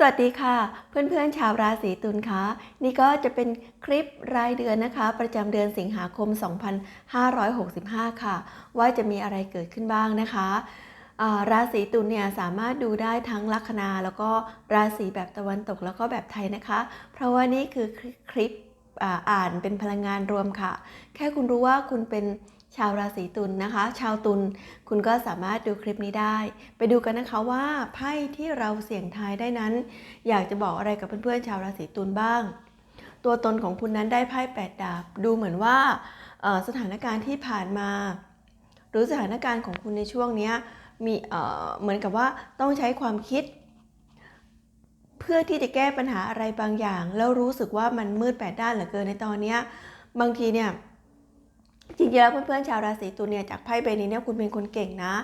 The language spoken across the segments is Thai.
สวัสดีค่ะ เพื่อนๆชาวราศีตุลคะนี่ก็จะเป็นคลิปรายเดือนนะคะ ประจำเดือนสิงหาคม 2565 ค่ะ ว่าจะมีอะไรเกิดขึ้นบ้างนะคะราศีตุลเนี่ยสามารถดูได้ทั้งลัคนาแล้วก็ราศีแบบตะวันตกแล้วก็แบบไทยนะคะ เพราะว่านี่คือคลิปอ่านเป็นพลังงานรวมค่ะ แค่คุณรู้ว่าคุณเป็น ชาวราศีตุลนะคะ ชาวตุลคุณก็สามารถดูคลิปนี้ได้ ไปดูกันนะคะว่าไพ่ที่เราเสี่ยงทายได้นั้น อยากจะบอกอะไรกับเพื่อนๆชาวราศีตุลบ้าง ตัวตนของคุณนั้นได้ไพ่แปดดาบ ดูเหมือนว่าสถานการณ์ที่ผ่านมา หรือสถานการณ์ของคุณในช่วงนี้มีเหมือนกับว่าต้องใช้ความคิด เพื่อที่จะแก้ปัญหาอะไรบางอย่าง แล้วรู้สึกว่ามันมืดแปดด้านเหลือเกินในตอนนี้บางทีเนี่ย จริงๆแล้วเพื่อนๆชาวราศีตุลเนี่ยจากไพ่ใบนี้เนี่ยคุณเป็นคนเก่งนะ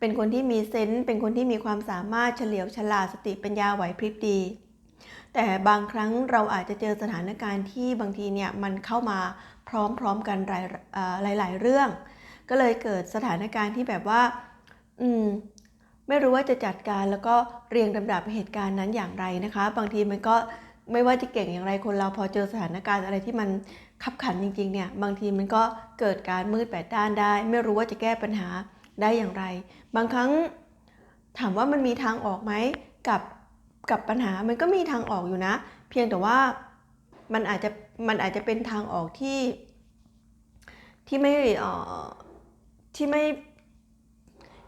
เป็นคนที่มีเซนส์เป็นคนที่มีความสามารถเฉลียวฉลาดสติปัญญาไหวพริบดี แต่บางครั้งเราอาจจะเจอสถานการณ์ที่บางทีเนี่ยมันเข้ามาพร้อมๆกันหลายหลายๆเรื่อง ก็เลยเกิดสถานการณ์ที่แบบว่า อืมไม่รู้ว่าจะจัดการแล้วก็เรียงลำดับเหตุการณ์นั้นอย่างไรนะคะ บางทีมันก็ไม่ว่าจะเก่งอย่างไรคนเราพอเจอสถานการณ์อะไรที่มัน ขับขันจริงๆเนี่ยบางทีมันก็เกิดการมืดแปดด้านได้ ไม่รู้ว่าจะแก้ปัญหาได้อย่างไร บางครั้งถามว่ามันมีทางออกไหมกับกับปัญหามันก็มีทางออกอยู่นะ เพียงแต่ว่ามันอาจจะมันอาจจะเป็นทางออกที่ ที่ไม่เอ่อที่ไม่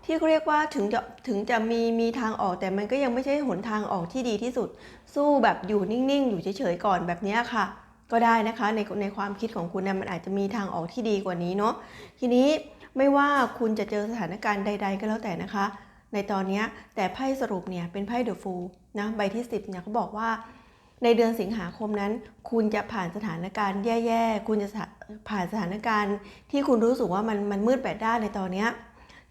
ที่เขาเรียกว่าถึงจะถึงจะมีมีทางออกแต่มันก็ยังไม่ใช่หนทางออกที่ดีที่สุด สู้แบบอยู่นิ่งๆ อยู่เฉยๆก่อนแบบนี้ค่ะ ก็ได้นะคะในในความคิดของคุณเนี่ยมันอาจจะมีทางออกที่ดีกว่านี้เนาะทีนี้ไม่ว่าคุณจะเจอสถานการณ์ใด ๆ ก็แล้วแต่นะคะ ในตอนนี้แต่ไพ่สรุปเนี่ยเป็นไพ่เดอะฟูลนะใบที่ 10เนี่ยเขาบอกว่า ในเดือนสิงหาคมนั้น คุณจะผ่านสถานการณ์แย่ๆ คุณจะผ่านสถานการณ์ที่คุณรู้สึกว่ามันมันมืดแปดด้านในตอนนี้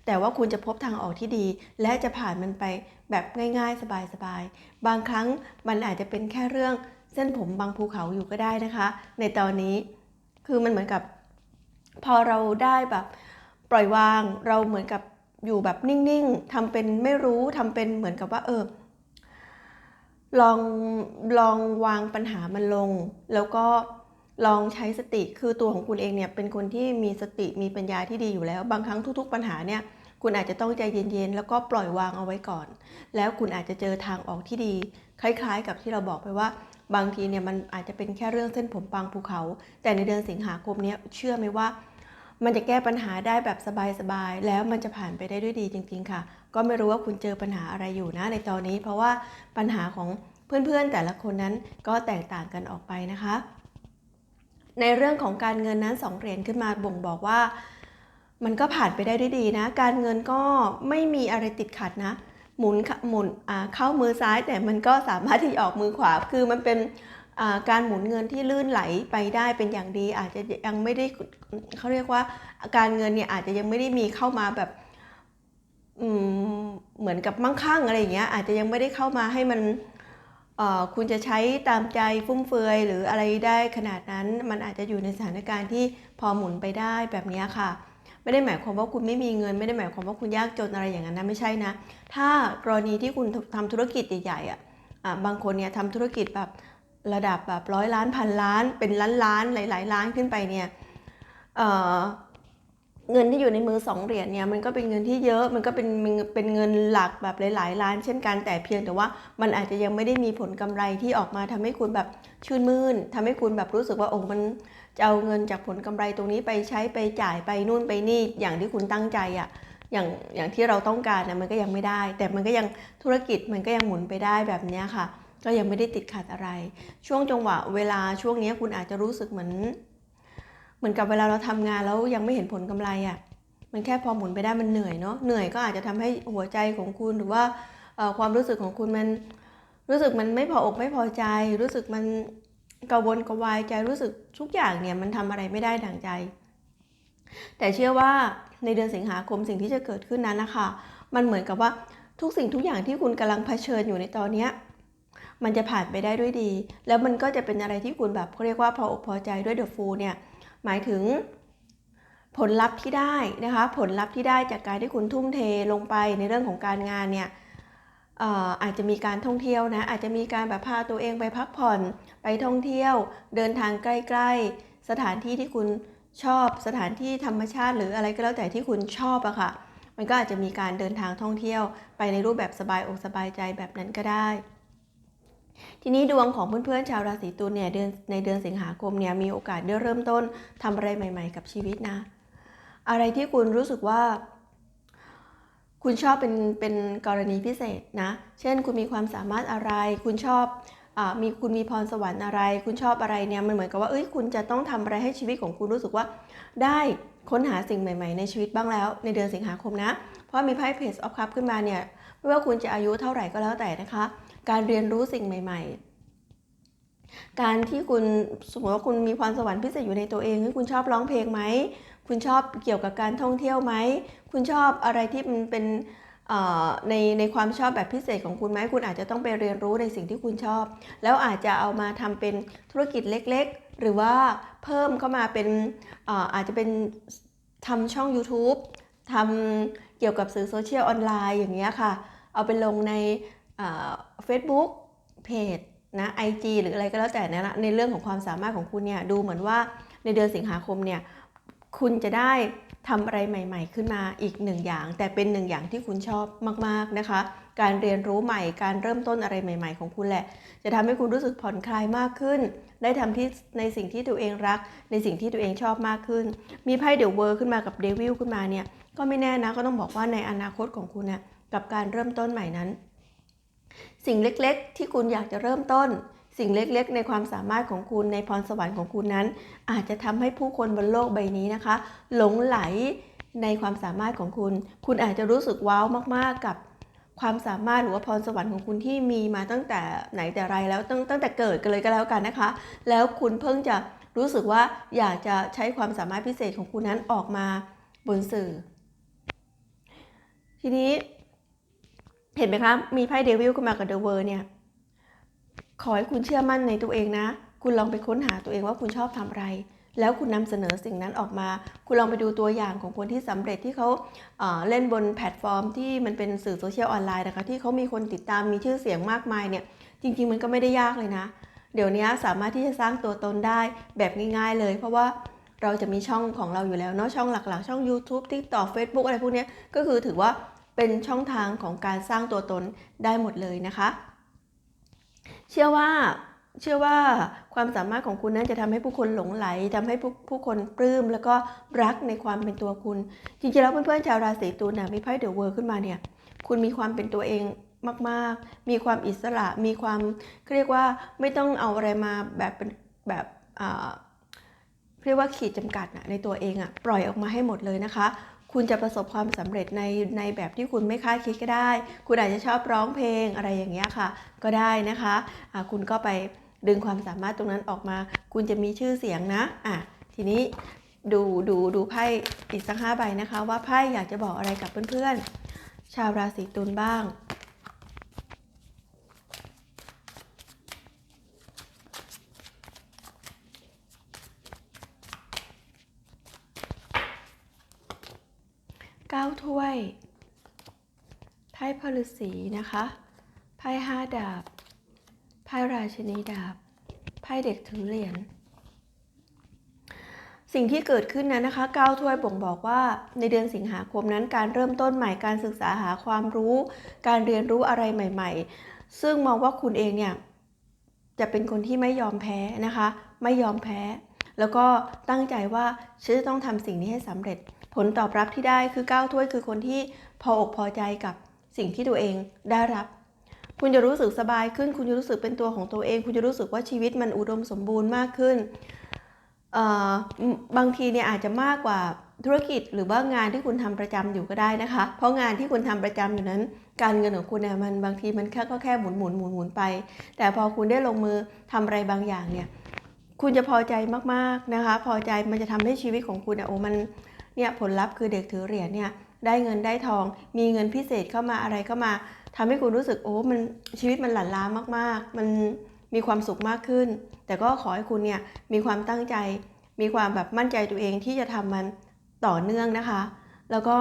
แต่ว่าคุณจะพบทางออกที่ดี และจะผ่านมันไปแบบง่ายๆ สบายๆ บางครั้งมันอาจจะเป็นแค่เรื่อง เส้นผมบางภูเขาอยู่ก็ได้นะคะ ในตอนนี้คือมันเหมือนกับ พอเราได้แบบปล่อยวางเราเหมือนกับอยู่แบบนิ่งๆทำเป็นไม่รู้ทำเป็นเหมือนกับว่าเออลองลองวางปัญหามันลง แล้วก็ลองใช้สติคือตัวของคุณเองเนี่ยเป็นคนที่มีสติมีปัญญาที่ดีอยู่แล้ว บางครั้งทุก ๆ ปัญหาเนี่ยคุณอาจจะต้องใจเย็นๆ แล้วก็ปล่อยวางเอาไว้ก่อน แล้วคุณอาจจะเจอทางออกที่ดี คล้าย ๆ กับที่เราบอกไปว่า บางทีเนี่ยมันอาจจะเป็นแค่เรื่องเส้นผมบางภูเขา แต่ในเดือนสิงหาคมเนี้ยเชื่อไหมว่า มันจะแก้ปัญหาได้แบบสบายๆแล้วมันจะผ่านไปได้ด้วยดีจริง ๆ ค่ะ ก็ไม่รู้ว่าคุณเจอปัญหาอะไรอยู่นะ ในตอนนี้ เพราะว่าปัญหาของเพื่อนๆแต่ละคนนั้นก็แตกต่างกันออกไปนะคะ ในเรื่องของการเงินนั้นสองเหรียญขึ้นมาบ่งบอกว่า มันก็ผ่านไปได้ด้วยดีนะ การเงินก็ไม่มีอะไรติดขัดนะ หมุนหมุนเข้ามือซ้ายแต่มันก็สามารถที่ออกมือขวา คือมันเป็นการหมุนเงินที่ลื่นไหลไปได้เป็นอย่างดี อาจจะยังไม่ได้เขาเรียกว่าการเงินเนี่ยอาจจะยังไม่ได้มีเข้ามาแบบเหมือนกับมั่งคั่งอะไรอย่างเงี้ยอาจจะยังไม่ได้เข้ามาให้มันคุณจะใช้ตามใจฟุ่มเฟือยหรืออะไรได้ขนาดนั้นมันอาจจะอยู่ในสถานการณ์ที่พอหมุนไปได้แบบนี้ค่ะ ไม่ได้หมายความว่าคุณไม่มีเงิน ไม่ได้หมายความว่าคุณยากจนอะไรอย่างนั้นนะไม่ใช่นะ ถ้ากรณีที่คุณทำธุรกิจใหญ่ๆอะบางคนเนี่ยทำธุรกิจแบบระดับแบบร้อยล้านพันล้าน เป็นล้านล้านหลายๆล้านขึ้นไปเนี่ยเเงินที่อยู่ในมือสองเหรียญเนี่ยมันก็เป็นเงินที่เยอะมันก็เป็นเป็นเงินหลักแบบหลาย ๆ ล้าน เช่นกันแต่เพียงแต่ว่ามันอาจจะยังไม่ได้มีผลกำไรที่ออกมาทำให้คุณแบบชื่นมื่นทำให้คุณแบบรู้สึกว่าโอ้มัน จะเอาเงินจากผลกำไรตรงนี้ไปใช้ไปจ่ายไปนู่นไปนี่อย่างที่คุณตั้งใจอะ่ะอย่างอย่างที่เราต้องการนะมันก็ยังไม่ได้ แต่มันก็ยังธุรกิจมันก็ยังหมุนไปได้แบบนี้ค่ะ ก็ยังไม่ได้ติดขัดอะไร ช่วงจังหวะเวลาช่วงนี้คุณอาจจะรู้สึกเหมือน เหมือนกับเวลาเราทำงานแล้วยังไม่เห็นผลกำไรอะ่ะมันแค่พอหมุนไปได้มันเหนื่อยเนาะเหนื่อยก็อาจจะทำให้หัวใจของคุณหรือว่าความรู้สึกของคุณมันรู้สึกมันไม่พออกไม่พอใจ รู้สึกมัน กระวนกระวายใจรู้สึกทุกอย่างเนี่ยมันทำอะไรไม่ได้ดังใจ แต่เชื่อว่าในเดือนสิงหาคมสิ่งที่จะเกิดขึ้นนั้นนะคะ มันเหมือนกับว่าทุกสิ่งทุกอย่างที่คุณกำลังเผชิญอยู่ในตอนเนี้ยมันจะผ่านไปได้ด้วยดี แล้วมันก็จะเป็นอะไรที่คุณแบบเขาเรียกว่าพออกพอใจด้วยเดอะฟูเนี่ยหมายถึงผลลัพธ์ที่ได้นะคะ ผลลัพธ์ที่ได้จากการที่คุณทุ่มเทลงไปในเรื่องของการงานเนี่ย อาจจะมีการท่องเที่ยวนะอาจจะมีการแบบพาตัวเองไปพักผ่อน ไปท่องเที่ยว เดินทางใกล้ ๆ สถานที่ที่คุณชอบสถานที่ธรรมชาติ หรืออะไรก็แล้วแต่ที่คุณชอบอะค่ะ มันก็อาจจะมีการเดินทางท่องเที่ยว ไปในรูปแบบสบายอกสบายใจแบบนั้นก็ได้ ทีนี้ดวงของเพื่อนๆชาวราศีตุลเนี่ยเดือนในเดือนสิงหาคมเนี่ยมีโอกาสได้เริ่มต้นทำอะไรใหม่ ๆ กับชีวิตนะ อะไรที่คุณรู้สึกว่า คุณชอบเป็นเป็นกรณีพิเศษนะ เช่น คุณมีความสามารถอะไร คุณชอบอามีคุณมีพรสวรรค์อะไร คุณชอบอะไรเนี่ย มันเหมือนกับว่า เอ้ย คุณจะต้องทำอะไรให้ชีวิตของคุณรู้สึกว่า ได้ค้นหาสิ่งใหม่ๆ ในชีวิตบ้างแล้ว ในเดือนสิงหาคมนะ เพราะมีไพ่เพจออฟคัพขึ้นมาเนี่ย ไม่ว่าคุณจะอายุเท่าไหร่ก็แล้วแต่นะคะ การเรียนรู้สิ่งใหม่ ๆการที่คุณสมมติว่าคุณมีพรสวรรค์พิเศษอยู่ในตัวเองคุณชอบร้องเพลงไหม คุณชอบเกี่ยวกับการท่องเที่ยวไหม คุณชอบอะไรที่มันเป็นในในความชอบแบบพิเศษของคุณไหมคุณอาจจะต้องไปเรียนรู้ในสิ่งที่คุณชอบ แล้วอาจจะเอามาทำเป็นธุรกิจเล็กๆ หรือว่าเพิ่มเข้ามาเป็นอาอาจจะเป็นทำช่อง YouTube ทำเกี่ยวกับสื่อโซเชียลออนไลน์อย่างเงี้ยค่ะ เอาไปลงในเฟซบุ๊กเพจนะไอจหรืออะไรก็แล้วแต่นะในเรื่องของความสามารถของคุณเนี่ยดูเหมือนว่าในเดือนสิงหาคมเนี่ย คุณจะได้ทำอะไรใหม่ ๆ ขึ้นมาอีกหนึ่งอย่าง แต่เป็นหนึ่งอย่างที่คุณชอบมากๆนะคะ การเรียนรู้ใหม่การเริ่มต้นอะไรใหม่ ๆ ของคุณแหละ จะทำให้คุณรู้สึกผ่อนคลายมากขึ้น ได้ทำที่ในสิ่งที่ตัวเองรัก ในสิ่งที่ตัวเองชอบมากขึ้น มีไพ่เดวเวอร์ขึ้นมากับเดวิลขึ้นมาเนี่ยก็ไม่แน่นะก็ต้องบอกว่าในอนาคตของคุณเนี่ยกับการเริ่มต้นใหม่นั้น สิ่งเล็กๆ ที่คุณอยากจะเริ่มต้น สิ่งเล็กๆ ในความสามารถของคุณในพรสวรรค์ของคุณนั้น อาจจะทำให้ผู้คนบนโลกใบนี้นะคะ หลงไหลในความสามารถของคุณ คุณอาจจะรู้สึกว้าวมากๆกับความสามารถหรือว่าพรสวรรค์ของคุณที่มีมาตั้งแต่ไหนแต่ไรแล้วตั้งตั้งแต่เกิดกันเลยก็แล้วกันนะคะ แล้วคุณเพิ่งจะรู้สึกว่าอยากจะใช้ความสามารถพิเศษของคุณนั้นออกมาบนสื่อ ทีนี้เห็นไหมคะ มีไพ่เดวิลขึ้นมากับเดอะเวอร์เนี่ย ขอให้คุณเชื่อมั่นในตัวเองนะ คุณลองไปค้นหาตัวเองว่าคุณชอบทำอะไร แล้วคุณนำเสนอสิ่งนั้นออกมา คุณลองไปดูตัวอย่างของคนที่สำเร็จที่เขาเเล่นบนแพลตฟอร์ม ที่มันเป็นสื่อโซเชียลออนไลน์นะคะ ที่เขามีคนติดตามมีชื่อเสียงมากมายเนี่ย จริง ๆ มันก็ไม่ได้ยากเลยนะ เดี๋ยวนี้สามารถที่จะสร้างตัวตนได้แบบง่าย ๆ เลย เพราะว่าเราจะมีช่องของเราอยู่แล้วเนาะช่องหลักๆ ช่อง YouTube TikTok Facebook อะไรพวกนี้ก็คือถือว่าเป็นช่องทางของการสร้างตัวตนได้หมดเลยนะคะ เชื่อว่าเชื่อว่าความสามารถของคุณนั้นจะทำให้ผู้คนหลงไหลทำให้ผู้ผู้คนปลื้มแล้วก็รักในความเป็นตัวคุณ จริงๆแล้วเพื่อนๆชาวราศีตุลนะมีไพ่เดอะเวิร์ขึ้นมาเนี่ย คุณมีความเป็นตัวเองมากๆ มีความอิสระ มีความเรียกว่าไม่ต้องเอาอะไรมาแบบเป็นแบบเรียกว่าขีดจำกัดในตัวเองอะปล่อยออกมาให้หมดเลยนะคะ คุณจะประสบความสำเร็จในในแบบที่คุณไม่คาดคิดก็ได้ คุณอาจจะชอบร้องเพลงอะไรอย่างเงี้ยค่ะ ก็ได้นะคะะคุณก็ไปดึงความสามารถตรงนั้นออกมา คุณจะมีชื่อเสียงนะอะทีนี้ดูดูดูไพ่อีกสักห้าใบนะคะ ว่าไพ่อยากจะบอกอะไรกับเพื่อนๆ ชาวราศีตุลบ้าง 9ถ้วย ไพ่พฤษีนะคะ ไพ่ห้าดาบ ไพ่ราชินีดาบ ไพ่เด็กถือเหรียญ สิ่งที่เกิดขึ้นนั้นนะคะก้าถ้วยบ่งบอกว่า ในเดือนสิงหาคมนั้นการเริ่มต้นใหม่ การศึกษาหาความรู้ การเรียนรู้อะไรใหม่ ๆ ซึ่งมองว่าคุณเองเนี่ยจะเป็นคนที่ไม่ยอมแพ้นะคะ ไม่ยอมแพ้ แล้วก็ตั้งใจว่าฉันจะต้องทำสิ่งนี้ให้สำเร็จ ผลตอบรับที่ได้คือก้าวถ้วยคือคนที่พออกพอใจกับสิ่งที่ตัวเองได้รับ คุณจะรู้สึกสบายขึ้น คุณจะรู้สึกเป็นตัวของตัวเอง คุณจะรู้สึกว่าชีวิตมันอุดมสมบูรณ์มากขึ้น บางทีเนี่ยอาจจะมากกว่าธุรกิจหรือว่างานที่คุณทำประจำอยู่ก็ได้นะคะ เพราะงานที่คุณทำประจำอยู่นั้น การเงินของคุณเนี่ยมันบางทีมันแค่ก็แค่หมุนหมุนหมุนหมุนไป แต่พอคุณได้ลงมือทำอะไรบางอย่างเนี่ย คุณจะพอใจมากๆนะคะ พอใจมันจะทำให้ชีวิตของคุณเนี่ยโอ้มัน เนี่ยผลลัพธ์คือเด็กถือเหรียญเนี่ยได้เงินได้ทอง มีเงินพิเศษเข้ามาอะไรเข้ามาทำให้คุณรู้สึกโอ้มันชีวิตมันหลั่นล้ามากๆ มันมีความสุขมากขึ้น แต่ก็ขอให้คุณเนี่ยมีความตั้งใจ มีความแบบมั่นใจตัวเองที่จะทำมันต่อเนื่องนะคะ แล้วก็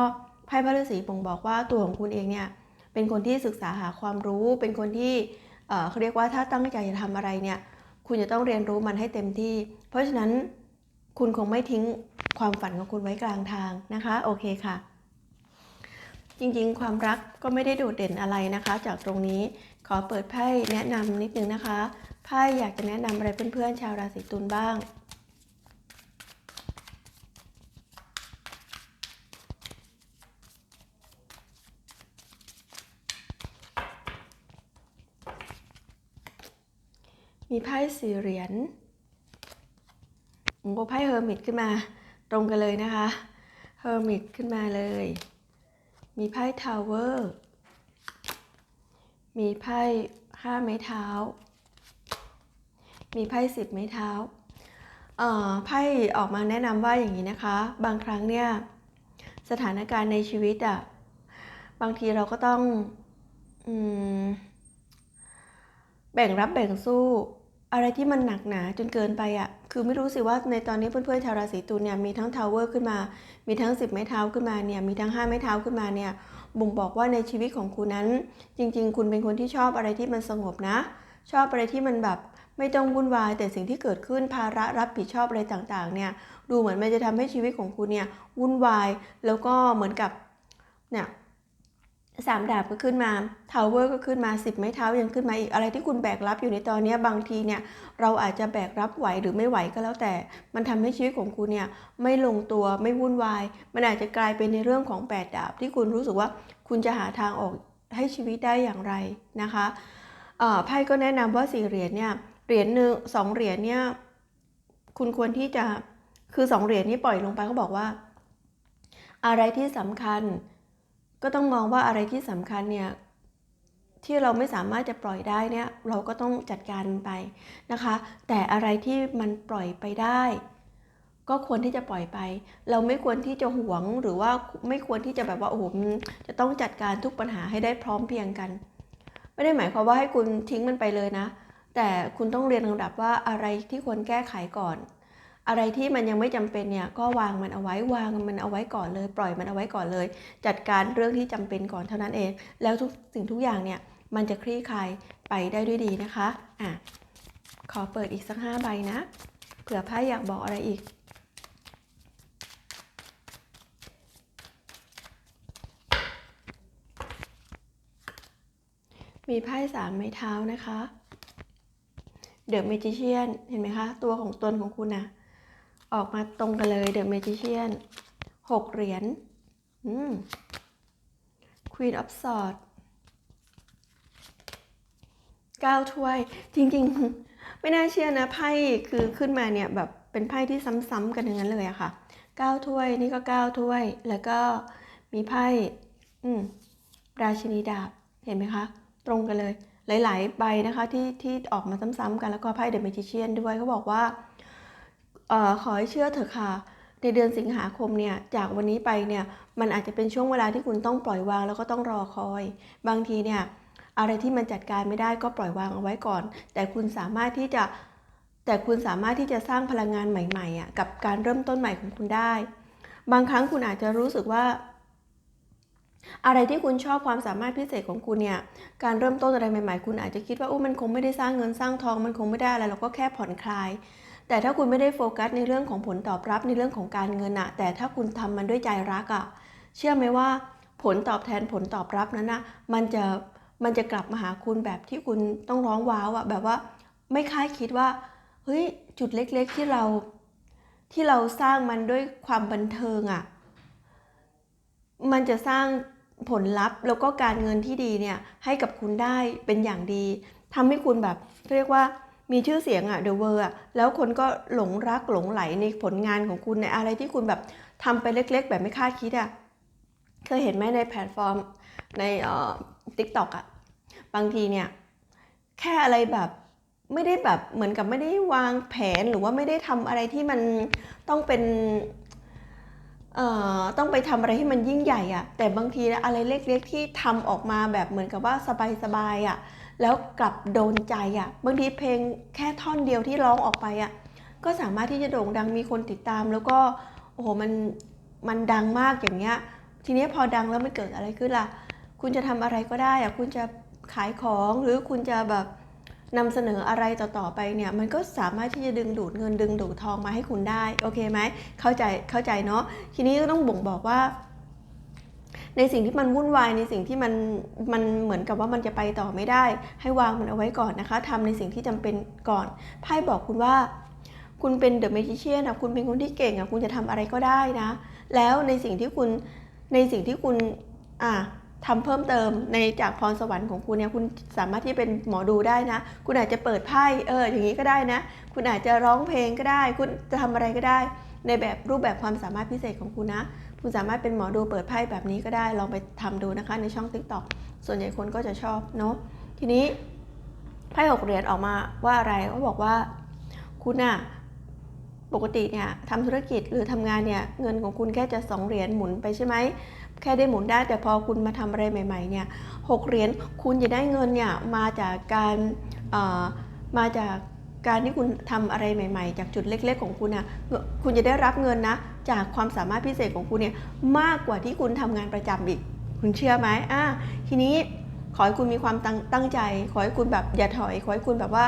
ไพ่พระฤาษีบ่งบอกว่าตัวของคุณเองเนี่ยเป็นคนที่ศึกษาหาความรู้ เป็นคนที่เออเขาเรียกว่าถ้าตั้งใจจะทำอะไรเนี่ยคุณจะต้องเรียนรู้มันให้เต็มที่ เพราะฉะนั้น คุณคงไม่ทิ้งความฝันของคุณไว้กลางทางนะคะ โอเคค่ะ จริงๆ ความรักก็ไม่ได้โดดเด่นอะไรนะคะ จากตรงนี้ขอเปิดไพ่แนะนำนิดนึงนะคะไพ่อยากจะแนะนำอะไรเพื่อนๆ ชาวราศีตุลบ้าง มีไพ่สี่เหรียญ โอ้ไพ่เฮอร์มิตขึ้นมาตรงกันเลยนะคะเฮอร์มิตขึ้นมาเลย มีไพ่ทาวเวอร์มีไพ่ห้าไม้เท้า มีไพ่สิบไม้เท้าไพ่ออกมาแนะนำว่าอย่างนี้นะคะ บางครั้งเนี่ยสถานการณ์ในชีวิตอะ่ะบางทีเราก็ต้องอแบ่งรับแบ่งสู้ อะไรที่มันหนักหนาจนเกินไปอะ่ะ คือไม่รู้สิว่าในตอนนี้เพื่อนๆชาวราศีตุลเนี่ยมีทั้งทาวเวอร์ขึ้นมา มีทั้ง 10 ไม้เท้าขึ้นมาเนี่ย มีทั้ง 5 ไม้เท้าขึ้นมาเนี่ย บ่งบอกว่าในชีวิตของคุณนั้น จริง ๆ คุณเป็นคนที่ชอบอะไรที่มันสงบนะ ชอบอะไรที่มันแบบไม่ต้องวุ่นวาย แต่สิ่งที่เกิดขึ้นภาระรับผิดชอบอะไรต่างๆ เนี่ย ดูเหมือนมันจะทำให้ชีวิตของคุณเนี่ยวุ่นวาย แล้วก็เหมือนกับเนี่ย สามดาบก็ขึ้นมาทาวเวอร์ก็ขึ้นมาสิบไม้เท้ายังขึ้นมาอีกอะไรที่คุณแบกรับอยู่ในตอนนี้บางทีเนี่ยเราอาจจะแบกรับไหวหรือไม่ไหวก็แล้วแต่ มันทำให้ชีวิตของคุณเนี่ยไม่ลงตัวไม่วุ่นวาย มันอาจจะกลายเป็นในเรื่องของแปดดาบ ที่คุณรู้สึกว่าคุณจะหาทางออกให้ชีวิตได้อย่างไรนะคะไพ่ก็แนะนำว่าสี่เหรียญเนี่ยเหรียญหนึ่งสองเหรียญเนี่ยคุณควรที่จะคือสองเหรียญนี้ปล่อยลงไปเขาบอกว่า อะไรที่สำคัญ ก็ต้องมองว่าอะไรที่สำคัญเนี่ยที่เราไม่สามารถจะปล่อยได้เนี่ยเราก็ต้องจัดการไปนะคะ แต่อะไรที่มันปล่อยไปได้ ก็ควรที่จะปล่อยไป เราไม่ควรที่จะหวงหรือว่าไม่ควรที่จะแบบว่าโอ้โหมันจะต้องจัดการทุกปัญหาให้ได้พร้อมเพียงกัน ไม่ได้หมายความว่าให้คุณทิ้งมันไปเลยนะ แต่คุณต้องเรียนลำดับว่าอะไรที่ควรแก้ไขก่อน อะไรที่มันยังไม่จำเป็นเนี่ยก็วางมันเอาไว้วางมันเอาไว้ก่อนเลย ปล่อยมันเอาไว้ก่อนเลย จัดการเรื่องที่จำเป็นก่อนเท่านั้นเอง แล้วทุกสิ่งทุกอย่างเนี่ยมันจะคลี่คลายไปได้ด้วยดีนะคะอะขอเปิดอีกสักห้าใบนะเผื่อไพ่อยากบอกอะไรอีกมีไพ่สามไม้เท้านะคะ เดอะเมจิเชียน เห็นไหมคะ ตัวของตนของคุณนะ ออกมาตรงกันเลยเดอะเมจิเชียนหกเหรียญอืมควีนออฟสอดเก้าถ้วย จริง ๆ ไม่น่าเชื่อนะไพ่คือขึ้นมาเนี่ยแบบเป็นไพ่ที่ซ้ำๆกันอย่างนั้นเลยอะค่ะเก้าถ้วยนี่ก็เก้าถ้วย แล้วก็มีไพ่อืมราชินีดาบเห็นไหมคะ ตรงกันเลย หลาย ๆ ใบนะคะที่ที่ออกมาซ้ำๆกันแล้วก็ไพ่เดอะเมจิเชียนด้วยเขาบอกว่า อ่อขอให้เชื่อเถอะค่ะ ในเดือนสิงหาคมเนี่ยจากวันนี้ไปเนี่ยมันอาจจะเป็นช่วงเวลาที่คุณต้องปล่อยวางแล้วก็ต้องรอคอย บางทีเนี่ยอะไรที่มันจัดการไม่ได้ก็ปล่อยวางเอาไว้ก่อน แต่คุณสามารถที่จะแต่คุณสามารถที่จะสร้างพลังงานใหม่ๆอะกับการเริ่มต้นใหม่ของคุณได้ บางครั้งคุณอาจจะรู้สึกว่า อะไรที่คุณชอบความสามารถพิเศษของคุณเนี่ยการเริ่มต้นอะไรใหม่ ๆ คุณอาจจะคิดว่าโอ้มันคงไม่ได้สร้างเงินสร้างทอง มันคงไม่ได้อะไรเราก็แค่ผ่อนคลาย แต่ถ้าคุณไม่ได้โฟกัสในเรื่องของผลตอบรับในเรื่องของการเงินอะแต่ถ้าคุณทำมันด้วยใจรักอะเชื่อไหมว่าผลตอบแทนผลตอบรับนั้นนะมันจะมันจะกลับมาหาคุณแบบที่คุณต้องร้องว้าวอะแบบว่าไม่คาดคิดว่าเฮ้ยจุดเล็กๆที่เราที่เราสร้างมันด้วยความบันเทิงอะมันจะสร้างผลลัพธ์แล้วก็การเงินที่ดีเนี่ยให้กับคุณได้เป็นอย่างดีทำให้คุณแบบเรียกว่า มีชื่อเสียงอะเดอะเวอร์อะแล้วคนก็หลงรักหลงไหลในผลงานของคุณในอะไรที่คุณแบบทำไปเล็ก ๆ แบบไม่คาดคิดอะเคยเห็นไหมในแพลตฟอร์มในเอ่อทิกตอกอะบางทีเนี่ยแค่อะไรแบบไม่ได้แบบเหมือนกับไม่ได้วางแผนหรือว่าไม่ได้ทำอะไรที่มันต้องเป็นเอ่อต้องไปทำอะไรที่มันยิ่งใหญ่อะแต่บางทีอะไรเล็กๆที่ทำออกมาแบบเหมือนกับว่าสบายๆอะ แล้วกลับโดนใจอะบางทีเพลงแค่ท่อนเดียวที่ร้องออกไปอะก็สามารถที่จะโด่งดังมีคนติดตาม แล้วก็โอ้โหมันมันดังมากอย่างเงี้ยทีนี้พอดังแล้วมันเกิดอะไรขึ้นล่ะ คุณจะทำอะไรก็ได้อะคุณจะขายของหรือคุณจะแบบนำเสนออะไรต่อๆไปเนี่ย มันก็สามารถที่จะดึงดูดเงินดึงดูดทองมาให้คุณได้ โอเคไหมเข้าใจเข้าใจเนาะทีนี้ก็ต้องบ่งบอกว่า ในสิ่งที่มันวุ่นวายในสิ่งที่มันมันเหมือนกับว่ามันจะไปต่อไม่ได้ ให้วางมันเอาไว้ก่อนนะคะทำในสิ่งที่จำเป็นก่อนไพ่บอกคุณว่า คุณเป็นเดอะเมจิเชียนอะคุณเป็นคนที่เก่งอะคุณจะทำอะไรก็ได้นะ แล้วในสิ่งที่คุณในสิ่งที่คุณอะทำเพิ่มเติมในจากพรสวรรค์ของคุณเนี่ยคุณสามารถที่เป็นหมอดูได้นะ คุณอาจจะเปิดไพ่เอออย่างนี้ก็ได้นะ คุณอาจจะร้องเพลงก็ได้ คุณจะทำอะไรก็ได้ ในแบบรูปแบบความสามารถพิเศษของคุณนะ คุณสามารถเป็นหมอดูเปิดไพ่แบบนี้ก็ได้ลองไปทำดูนะคะในช่อง TikTok ส่วนใหญ่คนก็จะชอบเนาะทีนี้ไพ่หกเหรียญออกมาว่าอะไรก็บอกว่าคุณอะปกติเนี่ยทำธุรกิจหรือทำงานเนี่ยเงินของคุณแค่จะสองเหรียญหมุนไปใช่ไหมแค่ได้หมุนได้แต่พอคุณมาทำอะไรใหม่ๆเนี่ยหกเหรียญคุณจะได้เงินเนี่ยมาจากการเอ่อมาจากการที่คุณทำอะไรใหม่ ๆ จากจุดเล็ก ๆ ของคุณนะคุณจะได้รับเงินนะ จากความสามารถพิเศษของคุณเนี่ยมากกว่าที่คุณทำงานประจำอีก คุณเชื่อไหมอะทีนี้ขอให้คุณมีความตั้งตั้งใจ ขอให้คุณแบบอย่าถอย ขอให้คุณแบบว่า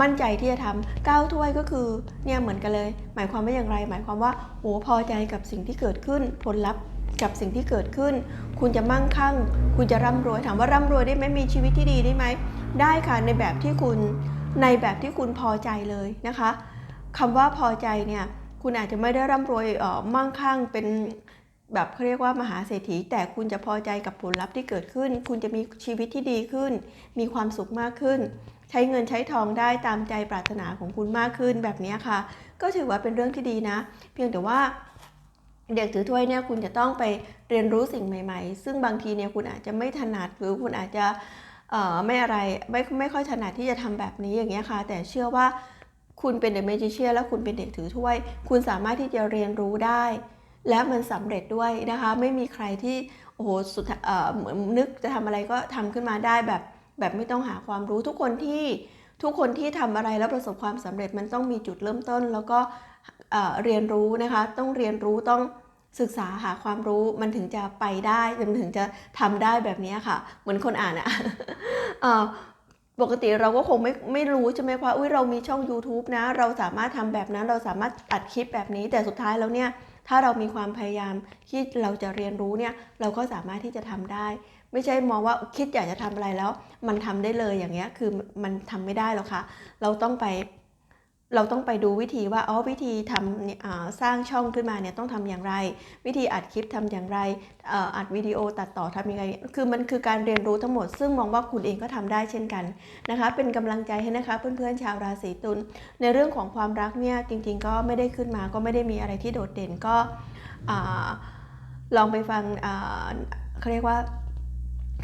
มั่นใจที่จะทำก้าวถ้วยก็คือเนี่ยเหมือนกันเลย หมายความว่าอย่างไร หมายความว่าโอ้พอใจกับสิ่งที่เกิดขึ้น ผลลัพธ์กับสิ่งที่เกิดขึ้น คุณจะมั่งคั่ง คุณจะร่ำรวยถามว่าร่ำรวยได้ไหมมีชีวิตที่ดีได้ไหมได้ค่ะในแบบที่คุณในแบบที่คุณพอใจเลยนะคะคำว่าพอใจเนี่ย คุณอาจจะไม่ได้ร่ำรวยมั่งคั่งเป็นแบบเขาเรียกว่ามหาเศรษฐี แต่คุณจะพอใจกับผลลัพธ์ที่เกิดขึ้น คุณจะมีชีวิตที่ดีขึ้น มีความสุขมากขึ้น ใช้เงินใช้ทองได้ตามใจปรารถนาของคุณมากขึ้นแบบนี้ค่ะ ก็ถือว่าเป็นเรื่องที่ดีนะ เพียงแต่ว่าเด็กถือถ้วยเนี่ยคุณจะต้องไปเรียนรู้สิ่งใหม่ ๆ ซึ่งบางทีเนี่ยคุณอาจจะไม่ถนัดหรือคุณอาจจะไม่อะไรไม่ไม่ค่อยถนัดที่จะทำแบบนี้อย่างเงี้ยค่ะ แต่เชื่อว่า คุณเป็นเด็กเมจิเชียแล้วคุณเป็นเด็กถือถ้วย คุณสามารถที่จะเรียนรู้ได้ และมันสำเร็จด้วยนะคะ ไม่มีใครที่โอ้โหสุดเอ่อเหมือนนึกจะทำอะไรก็ทำขึ้นมาได้แบบแบบไม่ต้องหาความรู้ทุกคนที่ทุกคนที่ทำอะไรแล้วประสบความสำเร็จมันต้องมีจุดเริ่มต้น แล้วก็เรียนรู้นะคะ ต้องเรียนรู้ต้องศึกษาหาความรู้มันถึงจะไปได้มันถึงจะทำได้แบบนี้ค่ะ เหมือนคนอ่านอะอ่อ ปกติเราก็คงไม่ไม่รู้ใช่ไหมว่าอุ้ยเรามีช่อง YouTube นะ เราสามารถทำแบบนั้น เราสามารถอัดคลิปแบบนี้ แต่สุดท้ายแล้วเนี่ย ถ้าเรามีความพยายามที่เราจะเรียนรู้เนี่ย เราก็สามารถที่จะทำได้ ไม่ใช่มองว่าคิดอยากจะทำอะไรแล้ว มันทำได้เลยอย่างเงี้ย คือมันทำไม่ได้หรอกค่ะ เราต้องไป เราต้องไปดูวิธีว่าอ๋อวิธีทำสร้างช่องขึ้นมาเนี่ยต้องทำอย่างไร วิธีอัดคลิปทำอย่างไรอัดวิดีโอตัดต่อทำยังไง คือมันคือการเรียนรู้ทั้งหมด ซึ่งมองว่าคุณเองก็ทำได้เช่นกันนะคะ เป็นกำลังใจให้นะคะเพื่อนๆชาวราศีตุลในเรื่องของความรักเนี่ยจริง ๆ ก็ไม่ได้ขึ้นมาก็ไม่ได้มีอะไรที่โดดเด่นก็อลองไปฟังเขาเรียกว่า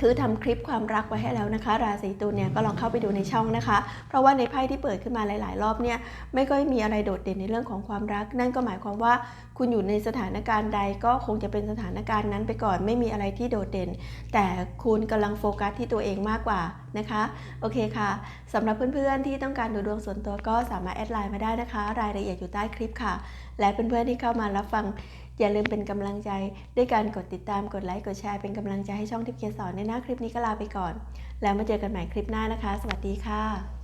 คือทำคลิปความรักไว้ให้แล้วนะคะ ราศีตุลเนี่ยก็ลองเข้าไปดูในช่องนะคะ เพราะว่าในไพ่ที่เปิดขึ้นมาหลาย ๆ รอบเนี่ยไม่ค่อยมีอะไรโดดเด่นในเรื่องของความรัก นั่นก็หมายความว่าคุณอยู่ในสถานการณ์ใดก็คงจะเป็นสถานการณ์นั้นไปก่อนไม่มีอะไรที่โดดเด่น แต่คุณกำลังโฟกัสที่ตัวเองมากกว่านะคะ โอเคค่ะสำหรับเพื่อน ๆ ที่ต้องการดูดวงส่วนตัวก็สามารถแอดไลน์มาได้นะคะ รายละเอียดอยู่ใต้คลิปค่ะ และเพื่อน ๆ ที่เข้ามารับฟัง อย่าลืมเป็นกำลังใจด้วยการกดติดตามกดไลค์กดแชร์เป็นกำลังใจให้ช่องทิพย์เกสอนในหน้าคลิปนี้ก็ลาไปก่อน แล้วมาเจอกันใหม่คลิปหน้านะคะ สวัสดีค่ะ